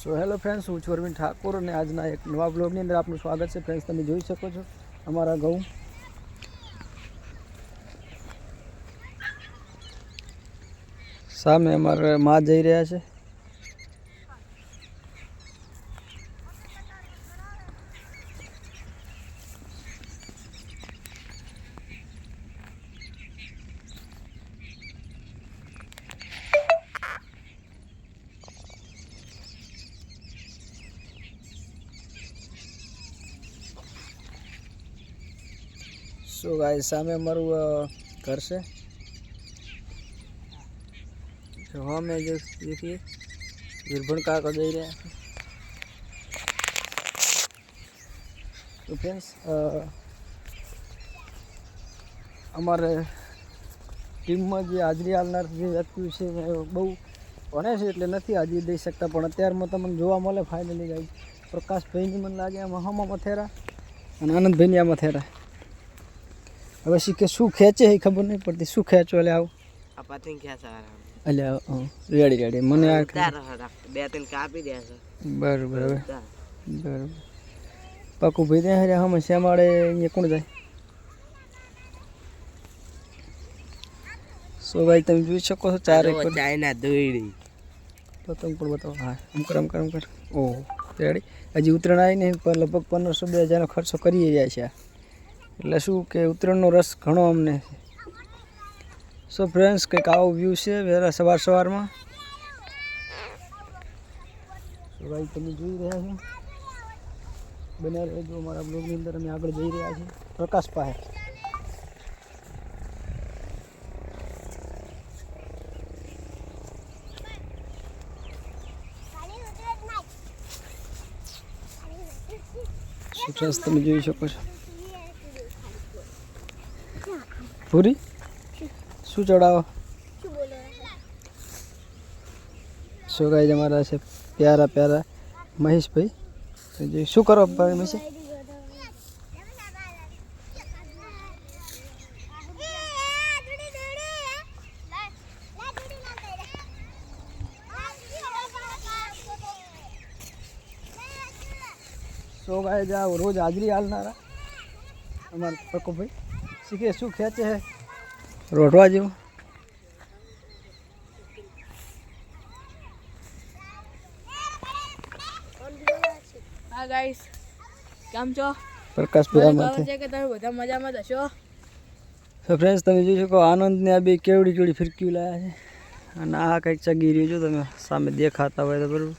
So hello friends હું છું અરવિંદ ઠાકોર અને આજના એક નવા બ્લોગની અંદર આપનું સ્વાગત છે. ફ્રેન્ડ્સ તમે જોઈ શકો છો અમારા ઘઉં. સામે અમારે માં જઈ રહ્યા છે. સો ગાય સામે મારું ઘર છે. જો મેં જો દેખીએ વીરભણ કાકા જઈ રહ્યા છે. તો ફ્રેન્ડ્સ અમારે ટીમમાં જે હાજરી હાલનાર જે વ્યક્તિ છે, એ બહુ ભણે છે એટલે નથી હાજરી દઈ શકતા, પણ અત્યારમાં તમને જોવા મળે ફાઇનલી ગાઈ પ્રકાશભાઈની મને લાગે આમાં હમામાં થેરા અને આનંદભાઈની આમાં થેરા હવે શીખે શું ખેંચે એ ખબર નહીં પડતી. શું ખેંચો? એટલે આવું. આ પતંગ ક્યાં એટલે રેડી રેડી. મને આ બે ત્રણ કાપી દે છે. બરાબર હવે. બરાબર. પાકું ભાઈ દે હરે હમ શ્યામાળે અહીંયા કોણ જાય? સો ભાઈ તમે જોઈ શકો છો ચારે ચાઇના દોયડી. પતંગ પણ બતાવો. હા આમ કર આમ કર આમ કર. Oh ready. હજી ઉત્તરાયણ આવી ને લગભગ પંદરસો બે હજારનો ખર્ચો કરી રહ્યા છે. આ. એટલે શું કે ઉત્તરાયણનો રસ ઘણો અમને સો ફ્રેન્ડ્સ કંઈક આવો વ્યૂ છે વહેલા સવાર સવારમાં? ભાઈ તમે જોઈ રહ્યા છો? બને રહેજો અમારા બ્લોગની અંદર અમે આગળ જઈ રહ્યા છીએ. પ્રકાશ પાસે તમે જોઈ શકો છો. પૂરી? શું ચડાવો? શું ગાય તમારા છે પ્યારા પ્યારા. મહેશભાઈ જે શું કરો ભાઈ મહેશ? સો ગાય રોજ હાજરી હાલનારા? અમારા પ્રકોપભાઈ? શીખે શું ખેંચે છે રોટવા જેવું. હા ગાઈસ કેમ છો? પ્રકાશભાઈ મને છે. કે તમે બધા મજામાં હશો? તો ફ્રેન્ડ્સ તમે જોઈ શકો આનંદને આ બે કેવડી કેવડી ફિરકી લાયા છે. અને આ કંઈક ચગી રહ્યું છે તમે સામે દેખાતા હોય તો બરાબર.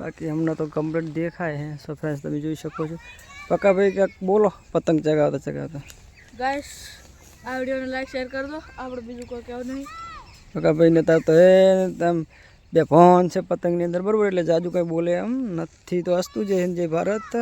બાકી હમણાં તો કમ્પ્લીટ દેખાય છે. સો ફ્રેન્ડ્સ તમે જોઈ શકો છો. પક્કાભાઈ ક્યાંક બોલો પતંગ ચગાવતા ચગાવતા. ગાઈસ આ વિડીયોને લાઈક શેર કરી દો. આપણે બીજું કોઈ કહેવું નહીં. પક્કાભાઈને તાર તો એ તેમ બે ફોન છે પતંગની અંદર, બરાબર? એટલે જાજુ કંઈ બોલે એમ નથી. તો હસતું જય હિન્દ, જય ભારત.